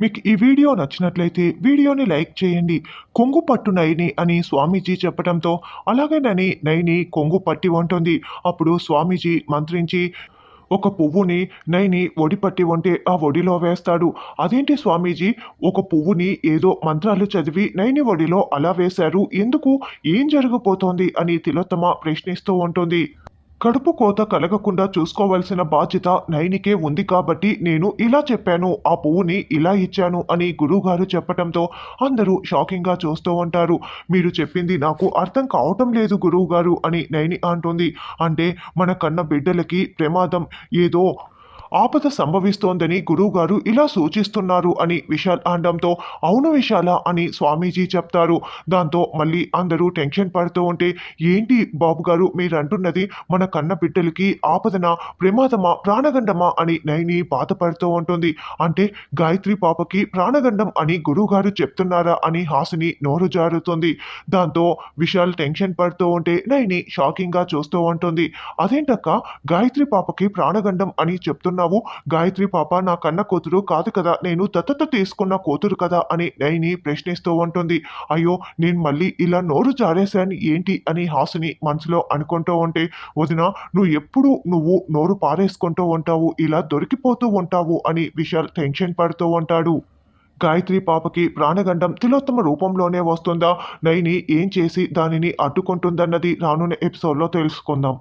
మీకు ఈ వీడియో నచ్చినట్లయితే వీడియోని లైక్ చేయండి కొంగు పట్టు నైని అని స్వామీజీ చెప్పడంతో అలాగేనని నైని కొంగు పట్టి ఉంటుంది అప్పుడు స్వామీజీ మంత్రించి ఒక పువ్వుని నైని ఒడి పట్టి ఉంటే ఆ ఒడిలో వేస్తాడు. అదేంటి స్వామీజీ? ఒక పువ్వుని ఏదో మంత్రాలు చదివి నైని ఒడిలో అలా వేశారు. ఎందుకు? ఏం జరగబోతోంది? అని తిలోత్తమ ప్రశ్నిస్తూ ఉంటుంది. కడుపు కోత కలగకుండా చూసుకోవాల్సిన బాధ్యత నైనికే ఉంది కాబట్టి నేను ఇలా చెప్పాను ఆ పువ్వుని ఇలా ఇచ్చాను అని గురువుగారు చెప్పటంతో అందరూ షాకింగ్గా చూస్తూ ఉంటారు. మీరు చెప్పింది నాకు అర్థం కావటం లేదు గురువుగారు అని నైని అంటుంది. అంటే మన కన్న బిడ్డలకి ప్రమాదం ఏదో ఆపద సంభవిస్తోందని గురువుగారు ఇలా సూచిస్తున్నారు అని విశాల్ అనడంతో అవును విశాల అని స్వామీజీ చెప్తారు. దాంతో మళ్ళీ అందరూ టెన్షన్ పడుతూ ఉంటే ఏంటి బాబు గారు మీరు అంటున్నది మన కన్న బిడ్డలకి ఆపదన? ప్రమాదమా? ప్రాణగండమా? అని నైని బాధపడుతూ ఉంటుంది. అంటే గాయత్రి పాపకి ప్రాణగండం అని గురువుగారు చెప్తున్నారా అని హాసిని నోరు జారుతుంది. దాంతో విశాల్ టెన్షన్ పడుతూ ఉంటే నైని షాకింగ్గా చూస్తూ ఉంటుంది. అదేంటక్క? గాయత్రి పాపకి ప్రాణగండం అని చెప్తున్నారు చెప్తున్నావు గాయత్రి పాప నా కన్న కూతురు కాదు కదా నేను దత్తత తీసుకున్న కూతురు కదా అని నైని ప్రశ్నిస్తూ ఉంటుంది. అయ్యో నేను మళ్ళీ ఇలా నోరు జారేశాను ఏంటి అని హాసిని మనసులో అనుకుంటూ ఉంటే వదిన నువ్వు ఎప్పుడు నువ్వు నోరు పారేసుకుంటూ ఉంటావు ఇలా దొరికిపోతూ ఉంటావు అని విశాల్ టెన్షన్ పడుతూ ఉంటాడు. గాయత్రి పాపకి ప్రాణగండం తిలోత్తమ రూపంలోనే వస్తుందా? నైని ఏం చేసి దానిని అడ్డుకుంటుందన్నది రానున్న ఎపిసోడ్లో తెలుసుకుందాం.